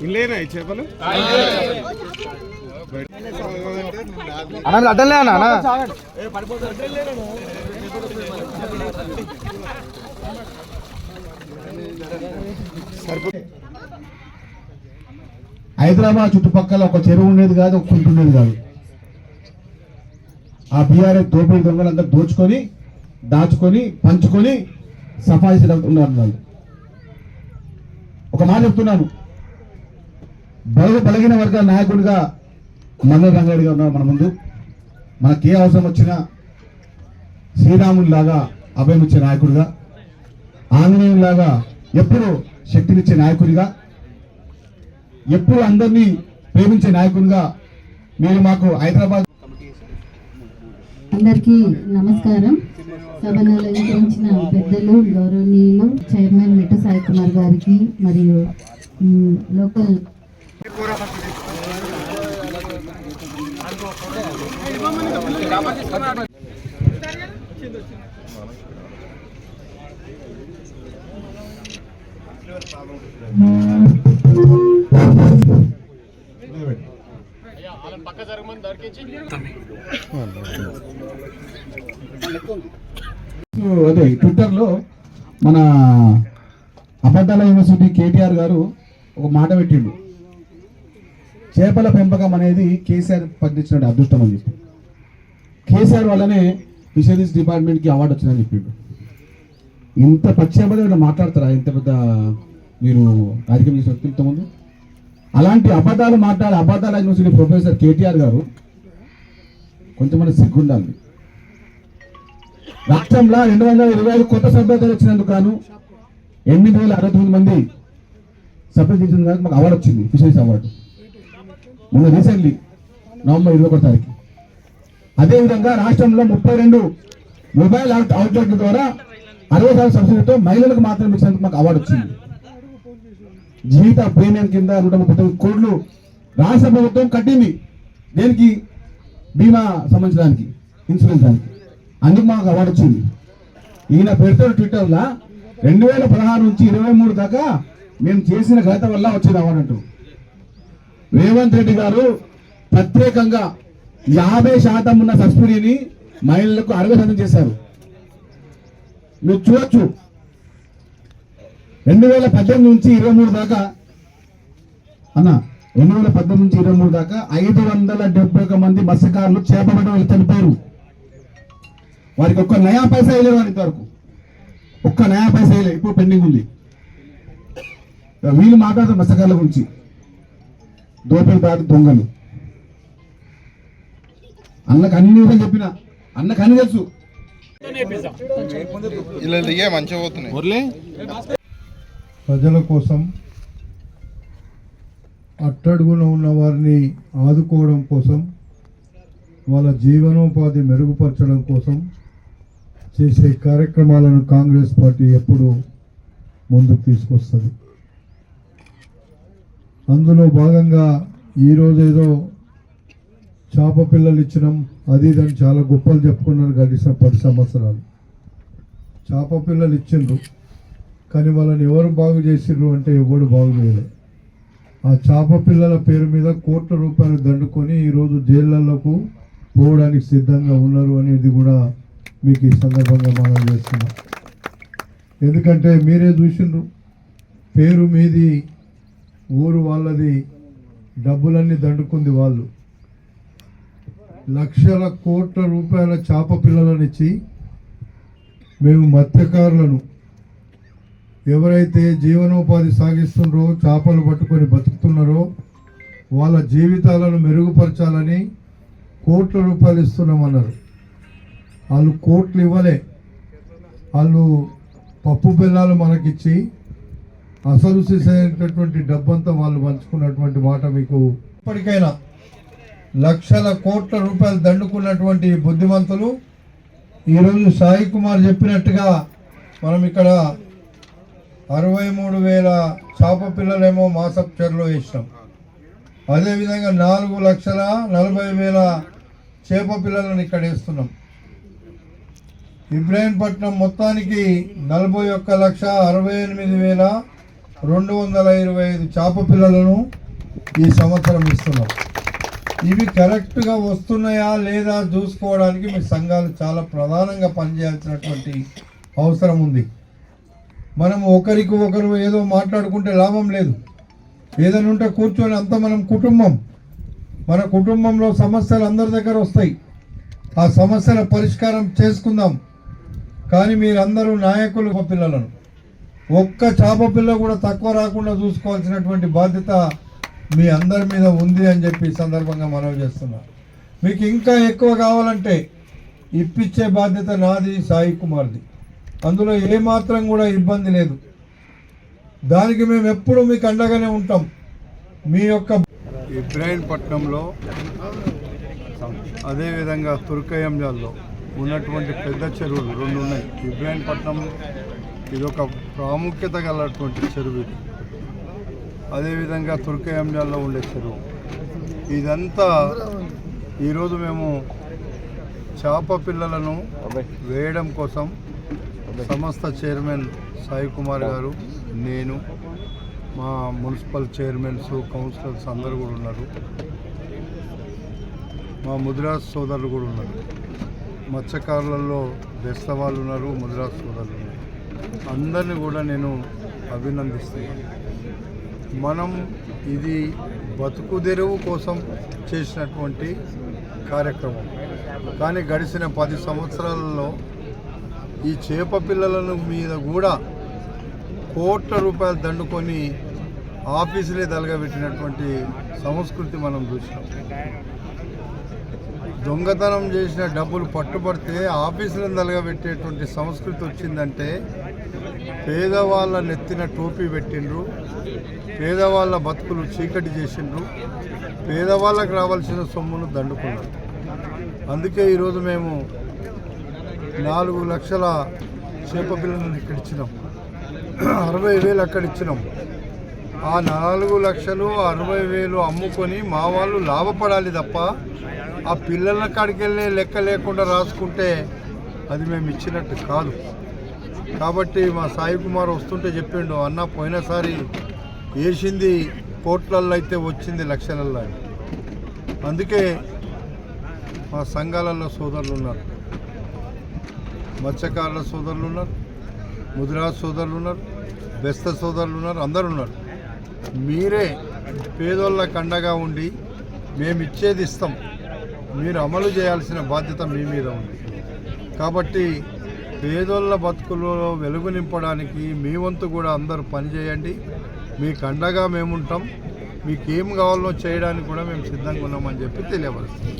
ఇల్లేనా ఈ చేపలు అన్న అన్న హైదరాబాద్ చుట్టుపక్కల ఒక చెరువు ఉండేది కాదు ఒక కుంటుండేది కాదు. ఆ బీఆర్ఎస్ దోపిడీ దొంగలందరూ దోచుకొని దాచుకొని పంచుకొని సఫాయి ఉన్నారు వాళ్ళు. ఒక మాట చెప్తున్నాను. బరువు బలగిన వర్గ నాయకుడిగా మంగళ రంగారెడ్డిగా ఉన్నారు మన ముందు. మనకి ఏ అవసరం వచ్చినా శ్రీరామునిలాగా అభయమిచ్చే నాయకుడిగా ఆంజనేయులాగా ఎప్పుడు శక్తినిచ్చే నాయకుడిగా ఎప్పుడు అందరినీ ప్రేమించే నాయకుడిగా మీరు మాకు హైదరాబాద్ అందరికీ నమస్కారం. సభను అలంకరించిన పెద్దలు గౌరవనీయులు చైర్మన్ మిట్ట సాయి కుమార్ గారికి మరియు లోకల్ అదే ట్విట్టర్లో మన అబద్ధాల యూనివర్సిటీ కేటీఆర్ గారు ఒక మాట పెట్టిండు. చేపల పెంపకం అనేది కేసీఆర్ పండించినట్టు అదృష్టం అని చెప్పి. కేసీఆర్ వల్లనే ఫిషరీస్ డిపార్ట్మెంట్కి అవార్డు వచ్చిందని చెప్పిండు. ఇంత పశ్చిమబద్ధంగా మాట్లాడతారా? ఇంత పెద్ద మీరు కార్యక్రమం చేసిన వ్యక్తులతో ముందు అలాంటి అబద్ధాలు మాట్లాడే అబద్ధాల యూనివర్సిటీ ప్రొఫెసర్ కేటీఆర్ గారు కొంచెం సిగ్గుండాలి. రాష్ట్రంలో రెండు వందల ఇరవై ఐదు కొత్త సభ్యతలు వచ్చినందుకు గాను ఎనిమిది వేల అరవై తొమ్మిది మంది సభ్యులు ఇచ్చినందుకు కానీ మాకు అవార్డు వచ్చింది ఫిషరీస్ అవార్డు మొన్న రీసెంట్లీ నవంబర్ ఇరవై ఒకటి తారీఖు. అదేవిధంగా రాష్ట్రంలో ముప్పై రెండు మొబైల్ అవుట్ అవుట్లెట్ల ద్వారా అరవై శాతం సబ్సిడీతో మహిళలకు మాత్రం ఇచ్చినందుకు మాకు అవార్డు వచ్చింది. జీవిత ప్రీమియం కింద నూట ముప్పై తొమ్మిది కోట్లు రాష్ట్ర ప్రభుత్వం కట్టింది. దేనికి? బీమా సంబంధించడానికి ఇన్సూరెన్స్ దానికి. అందుకు మాకు అవార్డు వచ్చింది. ఈయన పెడుతున్న ట్విట్టర్లో రెండు వేల పదహారు నుంచి ఇరవై మూడు దాకా మేము చేసిన ఘనత వల్ల వచ్చింది అవార్డు అంటూ. రేవంత్ రెడ్డి గారు ప్రత్యేకంగా యాభై శాతం ఉన్న సబ్సిడీని మహిళలకు అరవై శాతం చేశారు. మీరు చూడొచ్చు. రెండు వేల పద్దెనిమిది నుంచి ఇరవై మూడు దాకా అన్న రెండు వేల పద్దెనిమిది నుంచి ఇరవై మూడు దాకా ఐదు వందల డెబ్బై ఒక మంది మత్స్యకారులు చేపబడ్డ వాళ్ళు చనిపోయారు వారికి ఒక్క నయా పైసా వేయలేరు వారి ఇంతవరకు ఒక్క నయా పైసా వేయలే ఇప్పుడు పెండింగ్ ఉంది. వీళ్ళు మాట్లాడతారు మత్స్యకారుల గురించి. దోపిడిదారు దొంగలు. అన్నకు అన్ని విధాలు చెప్పిన అన్నకు అన్ని తెలుసు. ప్రజల కోసం అట్టడుగున ఉన్న వారిని ఆదుకోవడం కోసం వాళ్ళ జీవనోపాధి మెరుగుపరచడం కోసం చేసే కార్యక్రమాలను కాంగ్రెస్ పార్టీ ఎప్పుడు ముందుకు తీసుకొస్తుంది. అందులో భాగంగా ఈరోజు ఏదో చేప పిల్లలు ఇచ్చినాం అది ఇదని చాలా గొప్పలు చెప్పుకున్నారు గడిచిన పది సంవత్సరాలు. చేప పిల్లలు ఇచ్చిండ్రు కానీ వాళ్ళని ఎవరు బాగు చేసిండ్రు అంటే ఎవడు బాగు చేయలేదు ఆ చేప పిల్లల పేరు మీద కోట్ల రూపాయలు దండుకొని ఈరోజు జైళ్ళకు పోవడానికి సిద్ధంగా ఉన్నారు అనేది కూడా మీకు ఈ సందర్భంగా మనం చేస్తున్నాం. ఎందుకంటే మీరే చూసిండ్రు పేరు మీది ఊరు వాళ్ళది డబ్బులన్నీ దండుకుంది వాళ్ళు. లక్షల కోట్ల రూపాయల చేప పిల్లలనిచ్చి మేము మత్స్యకారులను ఎవరైతే జీవనోపాధి సాగిస్తున్నారో చేపలు పట్టుకొని బతుకుతున్నారో వాళ్ళ జీవితాలను మెరుగుపరచాలని కోట్ల రూపాయలు ఇస్తున్నామన్నారు. వాళ్ళు కోట్లు ఇవ్వలే. వాళ్ళు పప్పు బెల్లాలు మనకిచ్చి అసలు చేసేటటువంటి డబ్బంతా వాళ్ళు పంచుకున్నటువంటి మాట మీకు ఇప్పటికైనా లక్షల కోట్ల రూపాయలు దండుకున్నటువంటి బుద్ధిమంతులు ఈరోజు సాయి కుమార్ చెప్పినట్టుగా మనం ఇక్కడ అరవై మూడు వేల చేప పిల్లలేమో మాసప్ చెరలో వేసినాం. అదేవిధంగా నాలుగు లక్షల నలభై వేల చేప పిల్లలను ఇక్కడ వేస్తున్నాం. ఇబ్రాహీంపట్నం మొత్తానికి నలభై ఒక్క లక్ష అరవై ఎనిమిది వేల రెండు వందల ఇరవై ఐదు చేప పిల్లలను ఈ సంవత్సరం ఇస్తున్నాం. ఇవి కరెక్ట్గా వస్తున్నాయా లేదా చూసుకోవడానికి మీ సంఘాలు చాలా ప్రధానంగా పనిచేయాల్సినటువంటి అవసరం ఉంది. మనం ఒకరికి ఒకరు ఏదో మాట్లాడుకుంటే లాభం లేదు. ఏదైనా ఉంటే కూర్చొని అంత మనం కుటుంబం మన కుటుంబంలో సమస్యలు అందరి దగ్గర వస్తాయి. ఆ సమస్యల పరిష్కారం చేసుకుందాం. కానీ మీరందరూ నాయకులు ఒక పిల్లలను. ఒక్క చేప పిల్ల కూడా తక్కువ రాకుండా చూసుకోవాల్సినటువంటి బాధ్యత మీ అందరి మీద ఉంది అని చెప్పి సందర్భంగా మనవి చేస్తున్నా. మీకు ఇంకా ఎక్కువ కావాలంటే ఇప్పించే బాధ్యత నాది సాయి కుమార్ది. అందులో ఏమాత్రం కూడా ఇబ్బంది లేదు. దానికి మేము ఎప్పుడు మీకు అండగానే ఉంటాం. మీ యొక్క ఇబ్రాహీంపట్నంలో అదేవిధంగా తుర్కయంజాల్లో ఉన్నటువంటి పెద్ద చెరువులు రెండు ఉన్నాయి. ఇబ్రాహీంపట్నం ఇది ఒక ప్రాముఖ్యత గలటువంటి చెరువు ఇది. అదేవిధంగా తుర్కయంజాల్లో ఉండే చెరువు. ఇదంతా ఈరోజు మేము చేప పిల్లలను వేయడం కోసం సంస్థ చైర్మన్ సాయి కుమార్ గారు నేను మా మున్సిపల్ చైర్మన్స్ కౌన్సిలర్స్ అందరూ కూడా ఉన్నారు. మా ముద్రా సోదరులు కూడా ఉన్నారు. మత్స్యకారులలో బెస్త వాళ్ళు ఉన్నారు ముదిరాజ్ సోదరులు ఉన్నారు. అందరినీ కూడా నేను అభినందిస్తున్నాను. మనం ఇది బతుకు తెరువు కోసం చేసినటువంటి కార్యక్రమం. కానీ గడిచిన పది సంవత్సరాలలో ఈ చేప పిల్లలను మీద కూడా కోట్ల రూపాయలు దండుకొని ఆఫీసులే తలగబెట్టినటువంటి సంస్కృతి మనం చూసినాం. దొంగతనం చేసిన డబ్బులు పట్టుబడితే ఆఫీసులను దలగబెట్టేటువంటి సంస్కృతి వచ్చిందంటే పేదవాళ్ళ నెత్తిన టోపీ పెట్టిండ్రు పేదవాళ్ళ బతుకులు చీకటి చేసిండ్రు పేదవాళ్ళకి రావాల్సిన సొమ్మును దండుకున్నారు. అందుకే ఈరోజు మేము నాలుగు లక్షల చేప పిల్లలను ఇక్కడ ఇచ్చినాం. అరవై వేలు అక్కడ ఇచ్చినాం. ఆ నాలుగు లక్షలు అరవై వేలు అమ్ముకొని మా వాళ్ళు లాభపడాలి తప్ప ఆ పిల్లల కాడికి వెళ్ళే లెక్క లేకుండా రాసుకుంటే అది మేము ఇచ్చినట్టు కాదు. కాబట్టి మా సాయి కుమార్ వస్తుంటే చెప్పిండు అన్న పోయినసారి వేసింది కోట్లల్లో అయితే వచ్చింది లక్షలల్లో అందుకే మా సంఘాలలో సోదరులు ఉన్నారు. మత్స్యకారుల సోదరులు ఉన్నారు ముదిరాజ్ సోదరులు ఉన్నారు బెస్త సోదరులు ఉన్నారు అందరు ఉన్నారు. మీరే పేదోళ్ళ అండగా ఉండి మేము ఇచ్చేది ఇస్తాం. మీరు అమలు చేయాల్సిన బాధ్యత మీ మీద ఉంది. కాబట్టి పేదోళ్ళ బతుకులలో వెలుగు నింపడానికి మీ వంతు కూడా అందరూ పనిచేయండి మీకు అండగా మేముంటాం. మీకు ఏం కావాలో చేయడానికి కూడా మేము సిద్ధంగా ఉన్నామని చెప్పి తెలియపరుస్తాం